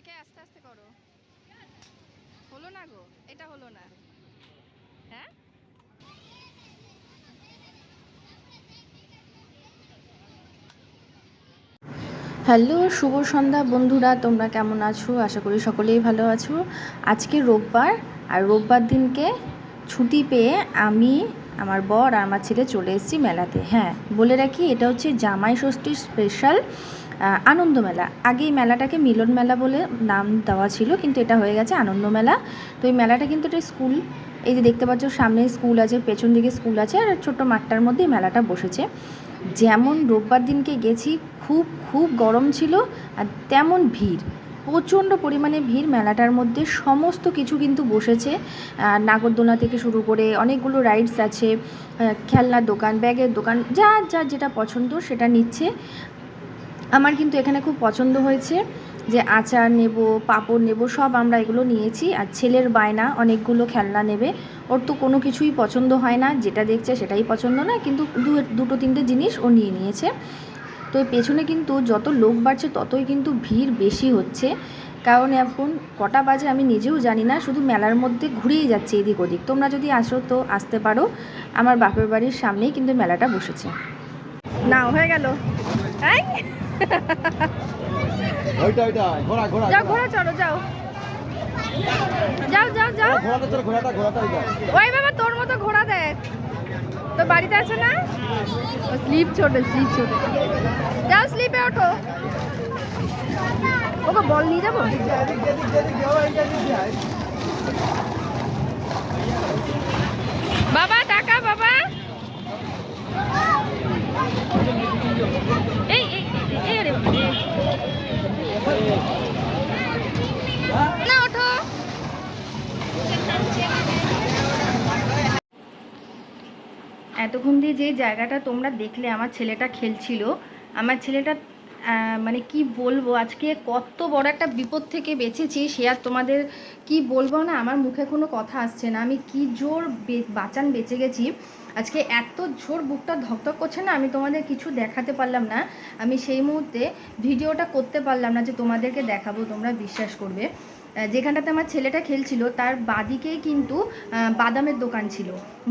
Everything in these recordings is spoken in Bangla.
দেখে আস্তে আস্তে করো। হলো না গো? এটা হলো না। হ্যাঁ? হ্যালো, শুভ সন্ধ্যা বন্ধুরা, তোমরা কেমন আছো? আশা করি সকলেই ভালো আছো। আজকে রোববার, আর রোববার দিনকে ছুটি পেয়ে আমি আমার বর আর আমার ছেলে চলে এসেছি মেলাতে। হ্যাঁ বলে রাখি, এটা হচ্ছে জামাই ষষ্ঠীর স্পেশাল আনন্দ মেলা। আগে এই মেলাটাকে মিলন মেলা বলে নাম দেওয়া ছিল, কিন্তু এটা হয়ে গেছে আনন্দ মেলা। তো এই মেলাটা কিন্তু এটা স্কুল এই যে দেখতে পাচ্ছ সামনে স্কুল আছে, পেছন দিকে স্কুল আছে, আর ছোট্ট মাঠটার মধ্যে মেলাটা বসেছে। যেমন রোববার দিনকে গেছি, খুব খুব গরম ছিল, আর তেমন ভিড়। প্রচণ্ড পরিমাণে ভিড় মেলাটার মধ্যে সমস্ত কিছু কিন্তু বসেছে। নাগরদোলা থেকে শুরু করে অনেকগুলো রাইডস আছে খেলনার দোকান, ব্যাগের দোকান, যা যার যেটা পছন্দ সেটা নিচ্ছে। আমার কিন্তু এখানে খুব পছন্দ হয়েছে যে আচার নেব, পাঁপড় নেব, সব আমরা এগুলো নিয়েছি। আর ছেলের বায়না, অনেকগুলো খেলনা নেবে। ওর তো কোনো কিছুই পছন্দ হয় না, যেটা দেখছে সেটাই পছন্দ না কিন্তু দুটো, তিনটে জিনিস ও নিয়ে নিয়েছে। তো এই পেছনে কিন্তু যত লোক বাড়ছে ততই কিন্তু ভিড় বেশি হচ্ছে। কারণ এখন কটা বাজে আমি নিজেও জানি না শুধু মেলার মধ্যে ঘুরেই যাচ্ছে এদিক ওদিক। তোমরা যদি আসো তো আসতে পারো। আমার বাপের বাড়ির সামনেই কিন্তু মেলাটা বসেছে। না হয়ে গেল। যাও ঘোড়া চলো যাও। যাও যাও যাও। ওই বাবা তোর বাড়িতে আছে না? স্লিপ ছোট স্লিপ ছোট। যাও স্লিপে ওঠো। ওকে বল, নিয়ে যাব? বাবা, টাকা বাবা এই এই এই রে না ওঠো এতক্ষণ যে জায়গাটা তোমরা দেখলে আমার ছেলেটা খেলছিল, আমার ছেলেটা মানে কি বলব, আজকে কত বড় একটা বিপদ থেকে বেঁচেছি, সে আর তোমাদের কি বলব না, আমার মুখে কোনো কথা আসছে না। আমি কি জোর বাঁচান বেঁচে গেছি। আজকে এত জোর বুকটা ধকধক করছে না, আমি তোমাদের কিছু দেখাতে পারলাম না। আমি সেই মুহূর্তে ভিডিওটা করতে পারলাম না যে তোমাদেরকে দেখাবো, তোমরা বিশ্বাস করবে। যেখানটাতে আমার ছেলেটা খেলছিল, তার বাদিকেই কিন্তু বাদামের দোকান ছিল।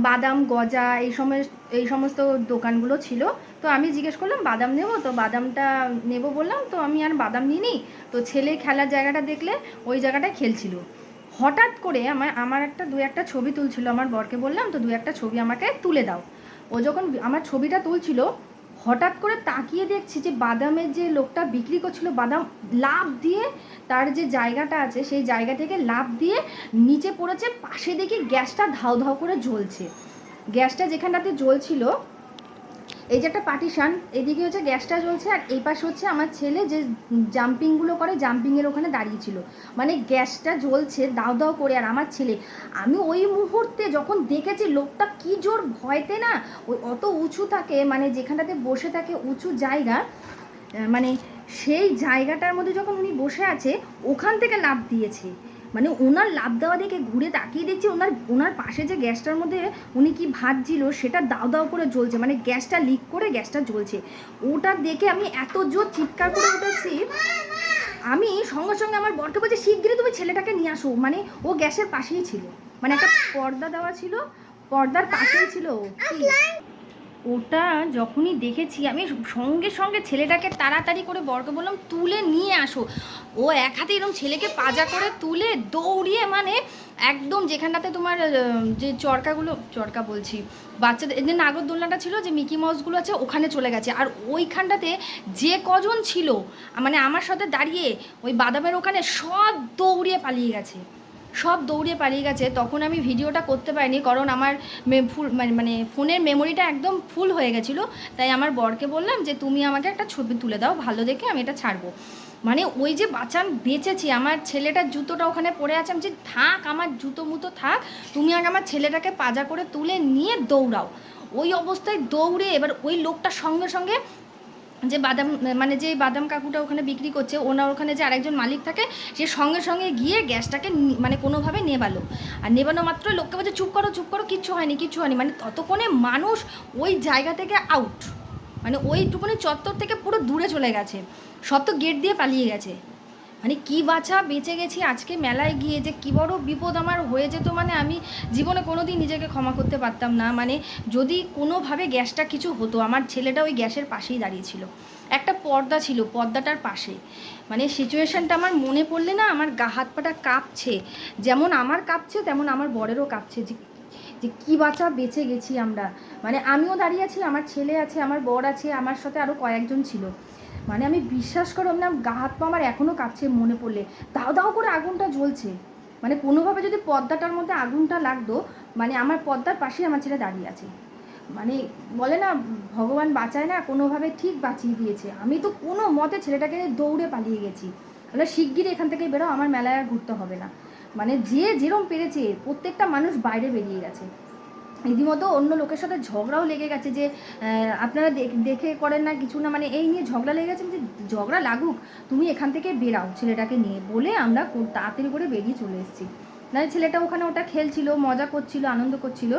বাদাম, গজা, এই সময়, এই সমস্ত দোকানগুলো ছিল। তো আমি জিজ্ঞেস করলাম, বাদাম নেব? তো বাদামটা নেব বললাম, তো আমি আর বাদাম নিইনি। তো ছেলে খেলার জায়গাটা দেখলে, ওই জায়গাটায় খেলছিল। হঠাৎ করে আমার আমার একটা, দু একটা ছবি তুলছিল আমার বরকে বললাম, তো দু একটা ছবি আমাকে তুলে দাও। ও যখন আমার ছবিটা তুলছিল হঠাৎ করে তাকিয়ে দেখছি যে বাদামের যে লোকটা বিক্রি করছিল, বাদাম লাভ দিয়ে তার যে জায়গাটা আছে, সেই জায়গা থেকে লাভ দিয়ে নিচে পড়েছে, পাশে দেখি গ্যাসটা ধাও ধাও করে জ্বলছে। গ্যাসটা যেখানটাতে জ্বলছিল এই যে একটা পার্টিশান এদিকে হচ্ছে গ্যাসটা জ্বলছে আর এই পাশে হচ্ছে আমার ছেলে যে জাম্পিংগুলো করে জাম্পিংয়ের ওখানে দাঁড়িয়েছিল মানে গ্যাসটা জ্বলছে, দাও দাও করে আর আমার ছেলে। আমি ওই মুহূর্তে যখন দেখেছি লোকটা কি জোর ভয়তে না, ওই অত উঁচু থাকে মানে যেখানটাতে বসে থাকে উঁচু জায়গা মানে সেই জায়গাটার মধ্যে যখন উনি বসে আছে, ওখান থেকে লাভ দিয়েছে। মানে ওনার লাভ দেওয়া দেখে ঘুরে তাকিয়ে দেখছি ওনার ওনার পাশে যে গ্যাসটার মধ্যে উনি কি ভাজছিল সেটা দাও দাও করে জ্বলছে মানে গ্যাসটা লিক করে গ্যাসটা জ্বলছে। ওটা দেখে আমি এত জোর চিৎকার করে উঠেছি, আমি সঙ্গে সঙ্গে আমার বরকে বলছি, শিগগিরই তুমি ছেলেটাকে নিয়ে আসো। মানে ও গ্যাসের পাশেই ছিল মানে একটা পর্দা দেওয়া ছিল, পর্দার পাশেই ছিল ও। ওটা যখনই দেখেছি, আমি সঙ্গে সঙ্গে ছেলেটাকে তাড়াতাড়ি করে বরকে বললাম, তুলে নিয়ে আসো। ও এক হাতে এরকম ছেলেকে পাজা করে তুলে দৌড়িয়ে মানে একদম যেখানটাতে তোমার যে চরকাগুলো, চরকা বলছি, বাচ্চাদের যে নাগরদোলনাটা ছিল যে মিকি মাউসগুলো আছে ওখানে চলে গেছে। আর ওইখানটাতে যে কজন ছিল মানে আমার সাথে দাঁড়িয়ে ওই বাদামের ওখানে সব দৌড়িয়ে পালিয়ে গেছে। সব দৌড়িয়ে পালিয়ে গেছে। তখন আমি ভিডিওটা করতে পারিনি, কারণ আমার ফুল মানে মানে ফোনের মেমোরিটা একদম ফুল হয়ে গেছিল। তাই আমার বরকে বললাম যে, তুমি আমাকে একটা ছবি তুলে দাও, ভালো দেখে আমি এটা ছাড়বো। মানে ওই যে বাঁচান, বেঁচেছি। আমার ছেলেটার জুতোটা ওখানে পড়ে আছে। আমি যে, থাক, আমার জুতো মুতো থাক, তুমি আগে আমার ছেলেটাকে পাজা করে তুলে নিয়ে দৌড়াও। ওই অবস্থায় দৌড়ে এবার ওই লোকটার সঙ্গে সঙ্গে যে বাদাম মানে যে বাদাম কাকুটা ওখানে বিক্রি করছে, ওনার ওখানে যে আরেকজন মালিক থাকে, সে সঙ্গে সঙ্গে গিয়ে গ্যাসটাকে মানে কোনোভাবে নেবালো। আর নেবানো মাত্র লোককে বলছে, চুপ করো চুপ করো, কিচ্ছু হয়নি কিচ্ছু হয়নি। মানে ততক্ষণে মানুষ ওই জায়গা থেকে আউট মানে ওইটুকুনি চত্বর থেকে পুরো দূরে চলে গেছে। সব তো গেট দিয়ে পালিয়ে গেছে। মানে কি বাছা বেঁচে গেছি আজকে মেলায় গিয়ে যে কী বড় বিপদ আমার হয়ে যেত মানে আমি জীবনে কোনো দিন নিজেকে ক্ষমা করতে পারতাম না। মানে যদি কোনোভাবে গ্যাসটা কিছু হতো, আমার ছেলেটা ওই গ্যাসের পাশেই দাঁড়িয়েছিল একটা পর্দা ছিল পর্দাটার পাশে। মানে সিচুয়েশানটা আমার মনে পড়লে না আমার গা হাত পাটা কাঁপছে। যেমন আমার কাঁপছে, তেমন আমার বরেরও কাঁপছে। যে যে কী বাঁচা বেঁচে গেছি আমরা। মানে আমিও দাঁড়িয়ে আছি, আমার ছেলে আছে, আমার বর আছে, আমার সাথে আরও কয়েকজন ছিল। মানে আমি বিশ্বাস করো না গা হাত পা আমার এখনও কাঁপছে মনে পড়লে। দাও দাও করে আগুনটা জ্বলছে। মানে কোনোভাবে যদি পর্দাটার মধ্যে আগুনটা লাগতো মানে আমার পর্দার পাশেই আমার ছেলে দাঁড়িয়ে আছে। মানে বলে না, ভগবান বাঁচায় না, কোনোভাবে ঠিক বাঁচিয়ে দিয়েছে। আমি তো কোনো মতে ছেলেটাকে দৌড়ে পালিয়ে গেছি। তাহলে শিগগিরই এখান থেকে বেরো, আমার মেলায় আর ঘুরতে হবে না। মানে যে যেরম পেরেছে, প্রত্যেকটা মানুষ বাইরে বেরিয়ে গেছে। রীতিমতো অন্য লোকের সাথে ঝগড়াও লেগে গেছে যে আপনারা দেখে করেন না কিছু না মানে এই নিয়ে ঝগড়া লেগে গেছে যে ঝগড়া লাগুক তুমি এখান থেকে বেরাও ছেলেটাকে নিয়ে বলে আমরা তাড়াতাড়ি করে বেরিয়ে চলে এসেছি মানে ছেলেটা ওখানে ওটা খেলছিল মজা করছিল আনন্দ করছিল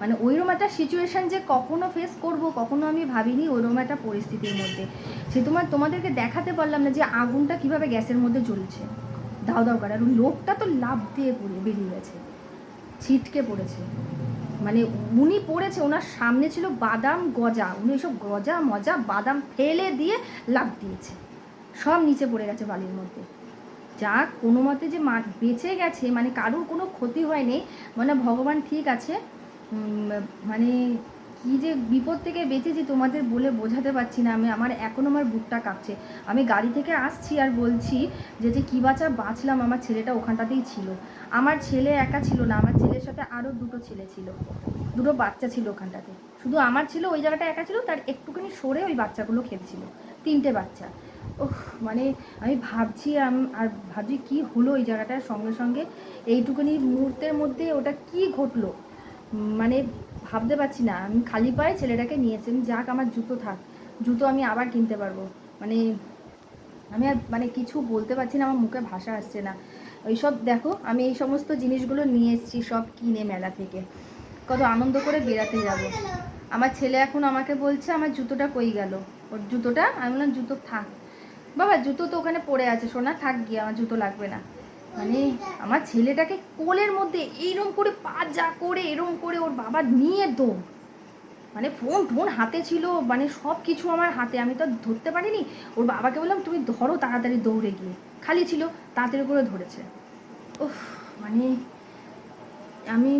মানে ওইরকম একটা সিচুয়েশান যে কখনো ফেস করব কখনো আমি ভাবিনি ওইরকম একটা পরিস্থিতির মধ্যে সে তোমার তোমাদেরকে দেখাতে পারলাম না যে আগুনটা কীভাবে গ্যাসের মধ্যে জ্বলছে দাও দাও করে আর লোকটা তো লাভ দিয়ে পড়ে বেরিয়ে গেছে ছিটকে পড়েছে মানে উনি পড়েছে, ওনার সামনে ছিল বাদাম গজা। উনি সব গজা, মজা, বাদাম ফেলে দিয়ে লাভ দিয়েছে। সব নিচে পড়ে গেছে বালির মধ্যে। যা কোনো মতে যে মা বেঁচে গেছে মানে কারুর কোনো ক্ষতি হয়নি। মানে ভগবান ঠিক আছে। মানে কি যে বিপদ থেকে বেঁচেছি তোমাদের বলে বোঝাতে পারছি না। আমি আমার, এখন আমার বুকটা কাঁপছে। আমি গাড়ি থেকে আসছি আর বলছি যে যে কী বাঁচা বাঁচলাম, আমার ছেলেটা ওখানটাতেই ছিল। আমার ছেলে একা ছিল না, আমার ছেলের সাথে আরও দুটো ছেলে ছিল। দুটো বাচ্চা ছিল ওখানটাতে। শুধু আমার ছিল, ওই জায়গাটা একা ছিল, তার একটুখানি সরে ওই বাচ্চাগুলো খেলছিল। তিনটে বাচ্চা। ওহ মানে আমি ভাবছি আর ভাবছি কি হলো ওই জায়গাটার সঙ্গে সঙ্গে। এইটুকুনি মুহূর্তের মধ্যে ওটা কি ঘটলো? মানে ভাবতে পারছি না। আমি খালি পায়ে ছেলেটাকে নিয়েছি, আমি যাক আমার জুতো থাক, জুতো আমি আবার কিনতে পারব। মানে আমি আর মানে কিছু বলতে পারছি না, আমার মুখে ভাষা আসছে না। ওইসব দেখো, আমি এই সমস্ত জিনিসগুলো নিয়ে এসেছি সব কিনে মেলা থেকে। কত আনন্দ করে বেড়াতে যাব। আমার ছেলে এখন আমাকে বলছে, আমার জুতোটা কই গেল? ওর জুতোটা? আমি বললাম, জুতো থাক। বাবা, জুতো তো ওখানে পড়ে আছে, সোনা, থাক গিয়ে, আমার জুতো লাগবে না। মানে আমার ছেলেটাকে কোলের মধ্যে এইরম করে পা যা করে, এরম করে ওর বাবা নিয়ে দৌড়। মানে ফোন টোন হাতে ছিল মানে সব কিছু আমার হাতে। আমি তো ধরতে পারিনি। ওর বাবাকে বললাম, তুমি ধরো তাড়াতাড়ি দৌড়ে গিয়ে। খালি ছিল, তাড়াতাড়ি করে ধরেছে। উফ মানে আমি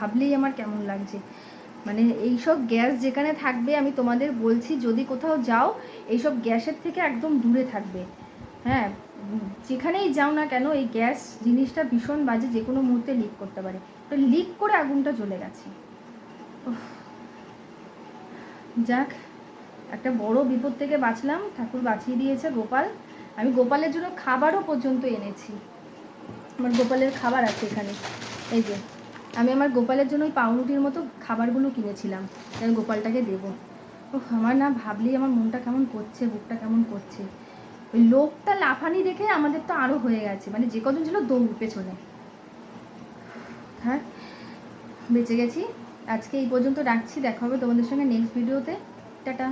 ভাবলেই আমার কেমন লাগছে। মানে এইসব গ্যাস যেখানে থাকবে, আমি তোমাদের বলছি, যদি কোথাও যাও, এইসব গ্যাসের থেকে একদম দূরে থাকবে। হ্যাঁ যেখানেই যাও না কেন, এই গ্যাস জিনিসটা ভীষণ বাজে যে কোনো মুহূর্তে লিক করতে পারে। তো লিক করে আগুনটা জ্বলে গেছে। যাক, একটা বড় বিপদ থেকে বাঁচলাম। ঠাকুর বাঁচিয়ে দিয়েছে গোপাল। আমি গোপালের জন্য খাবারও পর্যন্ত এনেছি। আমার গোপালের খাবার আছে এখানে। এই যে, আমি আমার গোপালের জন্য ওই পাউরুটির মতো খাবারগুলো কিনেছিলাম। আমি গোপালটাকে দেবো। ও আমার না ভাবলেই আমার মনটা কেমন করছে, বুকটা কেমন করছে। ওই লোকটা লাফানি দেখে আমাদের তো আরও হয়ে গেছে। মানে যে কজন ছিল দৌড় পেছনে। হ্যাঁ বেঁচে গেছি। আজকে এই পর্যন্ত রাখছি। দেখা হবে তোমাদের সঙ্গে নেক্সট ভিডিওতে টাটা।